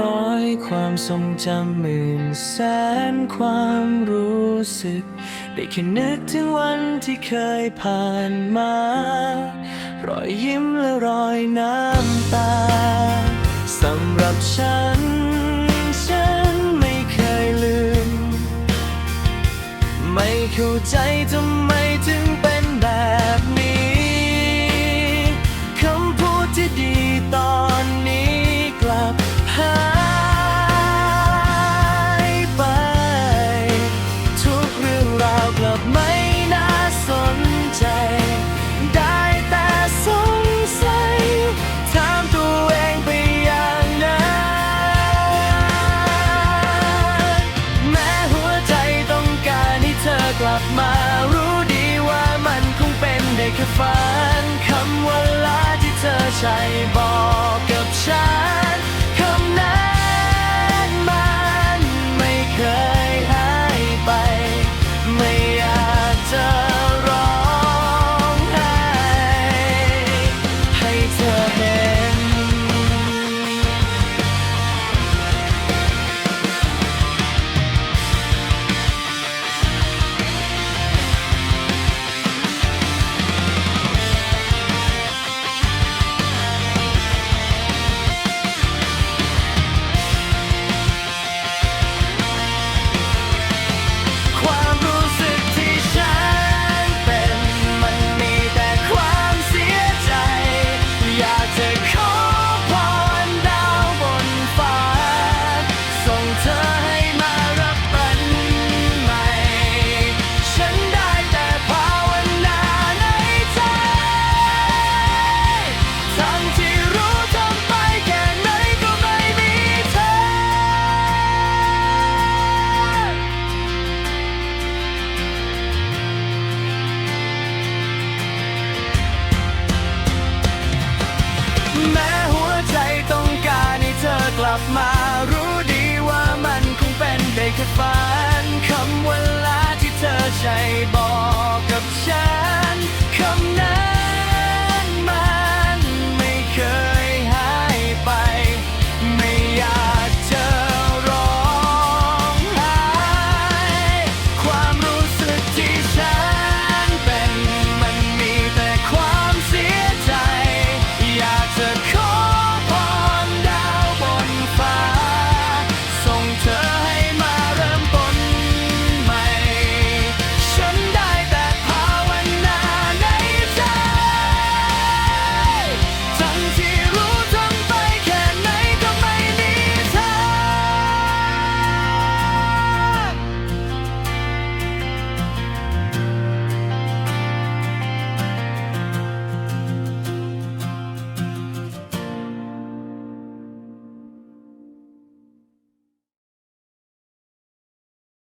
ร้อยความทรงจำหมื่นแสนความรู้สึก ได้แค่นึกถึงวันที่เคยผ่านมา รอยยิ้มและรอยน้ำตาสำหรับฉัน ฉันไม่เคยลืม ไม่เข้าใจทำไมถึงเป็นแบบนี้คำพูดที่ดีตอน ฝันคำว่าลาที่เธอใช้บอกกับฉัน